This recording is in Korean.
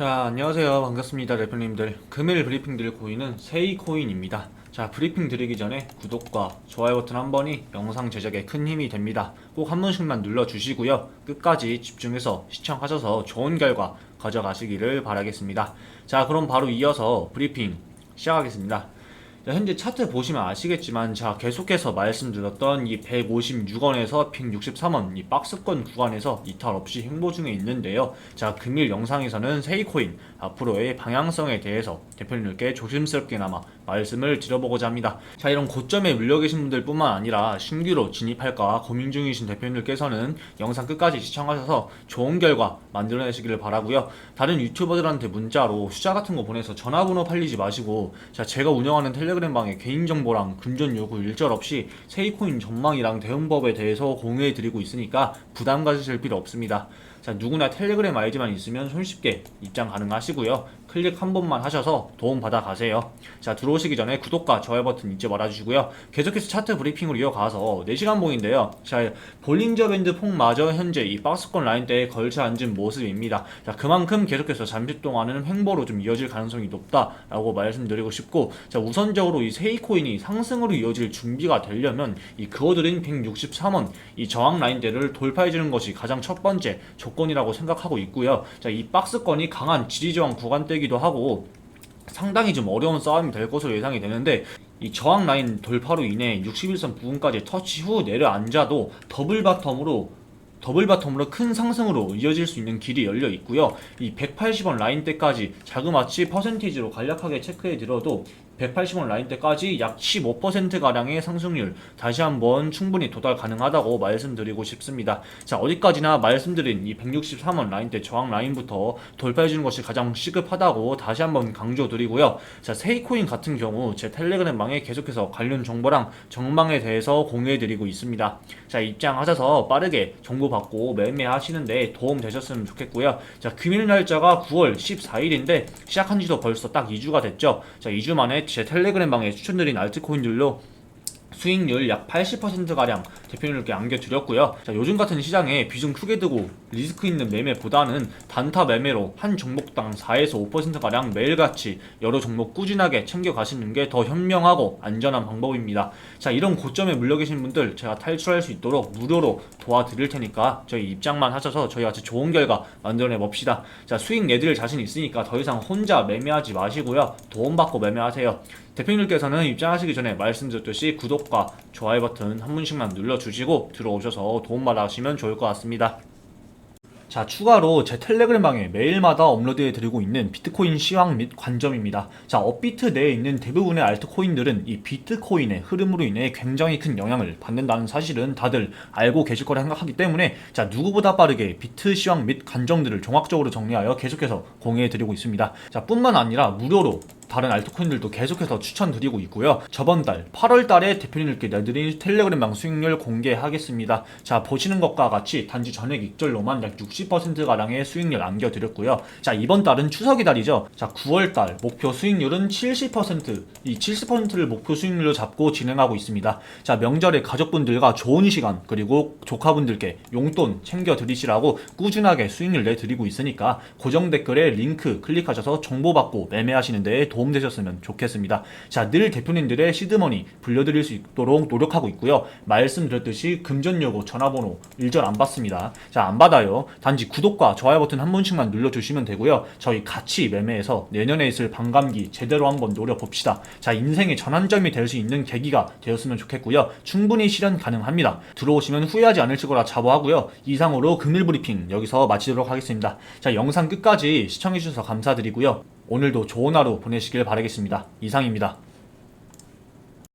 자, 안녕하세요. 반갑습니다. 대표님들. 금일 브리핑 드릴 코인은 세이코인입니다. 자, 브리핑 드리기 전에 구독과 좋아요 버튼 한 번이 영상 제작에 큰 힘이 됩니다. 꼭 한 번씩만 눌러주시고요. 끝까지 집중해서 시청하셔서 좋은 결과 가져가시기를 바라겠습니다. 자, 그럼 바로 이어서 브리핑 시작하겠습니다. 자, 현재 차트 보시면 아시겠지만 자 계속해서 말씀드렸던 이 156원에서 163원 이 박스권 구간에서 이탈 없이 행보 중에 있는데요. 자 금일 영상에서는 세이코인 앞으로의 방향성에 대해서 대표님들께 조심스럽게나마 말씀을 드려보고자 합니다. 자 이런 고점에 물려 계신 분들뿐만 아니라 신규로 진입할까 고민 중이신 대표님들께서는 영상 끝까지 시청하셔서 좋은 결과 만들어내시기를 바라고요. 다른 유튜버들한테 문자로 숫자 같은 거 보내서 전화번호 팔리지 마시고 자 제가 운영하는 텔레 그램 방에 개인정보랑 금전 요구 일절 없이 세이코인 전망이랑 대응법에 대해서 공유해 드리고 있으니까 부담 가지실 필요 없습니다. 자 누구나 텔레그램 아이디만 있으면 손쉽게 입장 가능하시고요. 클릭 한 번만 하셔서 도움 받아 가세요. 자 들어오시기 전에 구독과 좋아요 버튼 잊지 말아주시고요. 계속해서 차트 브리핑으로 이어가서 4시간 봉인데요. 자 볼린저 밴드 폭마저 현재 이 박스권 라인대에 걸쳐 앉은 모습입니다. 자 그만큼 계속해서 잠시 동안은 횡보로 좀 이어질 가능성이 높다라고 말씀드리고 싶고 자 우선적으로 이 세이코인이 상승으로 이어질 준비가 되려면 이 그어드린 163원 이 저항 라인대를 돌파해주는 것이 가장 첫 번째 조건이라고 생각하고 있고요. 자 이 박스권이 강한 지지 저항 구간대 기도 하고 상당히 좀 어려운 싸움이 될 것으로 예상이 되는데 이 저항 라인 돌파로 인해 61선 부근까지 터치 후 내려앉아도 더블 바텀으로 더블 바텀으로 큰 상승으로 이어질 수 있는 길이 열려 있고요. 이 180원 라인대까지 자그마치 퍼센티지로 간략하게 체크해 들어도 180원 라인대까지 약 15%가량의 상승률 다시 한번 충분히 도달 가능하다고 말씀드리고 싶습니다. 자, 어디까지나 말씀드린 이 163원 라인대 저항 라인부터 돌파해 주는 것이 가장 시급하다고 다시 한번 강조드리고요. 자, 세이코인 같은 경우 제 텔레그램 방에 계속해서 관련 정보랑 정망에 대해서 공유해 드리고 있습니다. 자, 입장하셔서 빠르게 정보 받고 매매하시는데 도움 되셨으면 좋겠고요. 자, 금일 날짜가 9월 14일인데 시작한 지도 벌써 딱 2주가 됐죠. 자, 2주 만에 제 텔레그램 방에 추천드린 알트코인들로 수익률 약 80%가량 대표님들께 안겨드렸고요. 자, 요즘 같은 시장에 비중 크게 두고 리스크 있는 매매보다는 단타 매매로 한 종목당 4에서 5%가량 매일같이 여러 종목 꾸준하게 챙겨가시는 게 더 현명하고 안전한 방법입니다. 자, 이런 고점에 물려 계신 분들 제가 탈출할 수 있도록 무료로 도와드릴 테니까 저희 입장만 하셔서 저희 같이 좋은 결과 만들어내 봅시다. 자, 수익 내드릴 자신 있으니까 더 이상 혼자 매매하지 마시고요. 도움받고 매매하세요. 대표님들께서는 입장하시기 전에 말씀드렸듯이 구독과 좋아요 버튼 한 번씩만 눌러주시고 들어오셔서 도움받아 가시면 좋을 것 같습니다. 자, 추가로 제 텔레그램 방에 매일마다 업로드해 드리고 있는 비트코인 시황 및 관점입니다. 자, 업비트 내에 있는 대부분의 알트코인들은 이 비트코인의 흐름으로 인해 굉장히 큰 영향을 받는다는 사실은 다들 알고 계실 거라 생각하기 때문에 자, 누구보다 빠르게 비트 시황 및 관점들을 종합적으로 정리하여 계속해서 공유해 드리고 있습니다. 자, 뿐만 아니라 무료로 다른 알트코인들도 계속해서 추천드리고 있고요. 저번 달 8월 달에 대표님들께 내드린 텔레그램 방 수익률 공개하겠습니다. 자, 보시는 것과 같이 단지 전액 익절로만 약 60%가량의 수익률 남겨드렸고요. 자, 이번 달은 추석이 달이죠. 자, 9월 달 목표 수익률은 70%, 이 70%를 목표 수익률로 잡고 진행하고 있습니다. 자, 명절에 가족분들과 좋은 시간, 그리고 조카분들께 용돈 챙겨드리시라고 꾸준하게 수익률 내드리고 있으니까 고정 댓글에 링크 클릭하셔서 정보 받고 매매하시는데 도움 되셨으면 좋겠습니다. 자, 늘 대표님들의 시드머니 불려드릴 수 있도록 노력하고 있고요. 말씀드렸듯이 금전 요구 전화번호 일절 안 받습니다. 자, 안 받아요. 단지 구독과 좋아요 버튼 한 번씩만 눌러주시면 되고요. 저희 같이 매매해서 내년에 있을 반감기 제대로 한번 노려봅시다. 자, 인생의 전환점이 될 수 있는 계기가 되었으면 좋겠고요. 충분히 실현 가능합니다. 들어오시면 후회하지 않으실 거라 자부하고요. 이상으로 금일 브리핑 여기서 마치도록 하겠습니다. 자, 영상 끝까지 시청해주셔서 감사드리고요. 오늘도 좋은 하루 보내시길 바라겠습니다. 이상입니다.